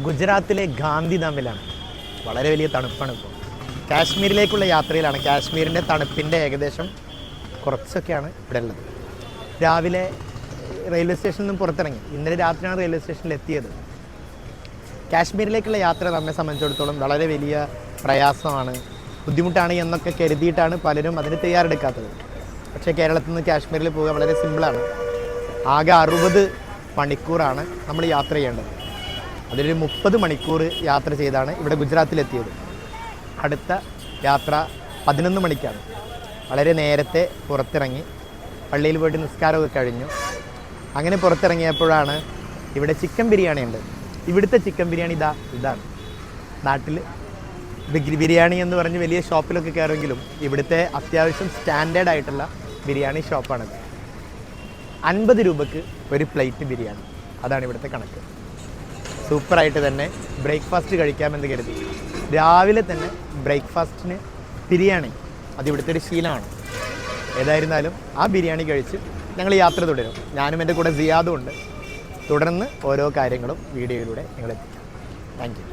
ഗുജറാത്തിലെ ഗാന്ധിധാമിലാണ് വളരെ വലിയ തണുപ്പാണ് ഇപ്പോൾ. കാശ്മീരിലേക്കുള്ള യാത്രയിലാണ്. കാശ്മീരിന്റെ തണുപ്പിന്റെ ഏകദേശം കുറച്ചൊക്കെയാണ് ഇവിടെ ഉള്ളത്. രാവിലെ റെയിൽവേ സ്റ്റേഷനിൽ നിന്നും പുറത്തിറങ്ങി. ഇന്നലെ രാത്രിയാണ് റെയിൽവേ സ്റ്റേഷനിൽ എത്തിയത്. കാശ്മീരിലേക്കുള്ള യാത്ര നമ്മെ സംബന്ധിച്ചിടത്തോളം വളരെ വലിയ പ്രയാസമാണ് ബുദ്ധിമുട്ടാണ് എന്നൊക്കെ കരുതിയിട്ടാണ് പലരും അതിന് തയ്യാറെടുക്കാത്തത്. പക്ഷേ കേരളത്തിൽ നിന്ന് കാശ്മീരിൽ പോവുക വളരെ സിമ്പിളാണ്. ആകെ അറുപത് മണിക്കൂറാണ് നമ്മൾ യാത്ര ചെയ്യേണ്ടത്. അതിലൊരു മുപ്പത് മണിക്കൂർ യാത്ര ചെയ്താണ് ഇവിടെ ഗുജറാത്തിലെത്തിയത്. അടുത്ത യാത്ര പതിനൊന്ന് മണിക്കാണ്. വളരെ നേരത്തെ പുറത്തിറങ്ങി. പള്ളിയിൽ പോയിട്ട് നിസ്കാരമൊക്കെ കഴിഞ്ഞു. അങ്ങനെ പുറത്തിറങ്ങിയപ്പോഴാണ് ഇവിടെ ചിക്കൻ ബിരിയാണി ഉണ്ട്. ഇവിടുത്തെ ചിക്കൻ ബിരിയാണി ഇതാ ഇതാണ്. നാട്ടിൽ ബിരിയാണി എന്ന് പറഞ്ഞ് വലിയ ഷോപ്പിലൊക്കെ കയറുമെങ്കിലും ഇവിടുത്തെ അത്യാവശ്യം സ്റ്റാൻഡേർഡ് ആയിട്ടുള്ള ബിരിയാണി ഷോപ്പാണ് അൻപത് രൂപക്ക് ഒരു പ്ലേറ്റ് ബിരിയാണി. അതാണ് ഇവിടുത്തെ കണക്ക്. സൂപ്പറായിട്ട് തന്നെ ബ്രേക്ക്ഫാസ്റ്റ് കഴിക്കാമെന്ന് കരുതി. രാവിലെ തന്നെ ബ്രേക്ക്ഫാസ്റ്റിന് ബിരിയാണി. അത് ഇവിടുത്തെ ഒരു ശീലമാണ്. ഏതായിരുന്നാലും ആ ബിരിയാണി കഴിച്ച് ഞങ്ങൾ യാത്ര തുടരും. ഞാനും എന്റെ കൂടെ സിയാദും ഉണ്ട്. തുടർന്ന് ഓരോ കാര്യങ്ങളും വീഡിയോയിലൂടെ ഞങ്ങൾ എത്തിക്കാം താങ്ക് യു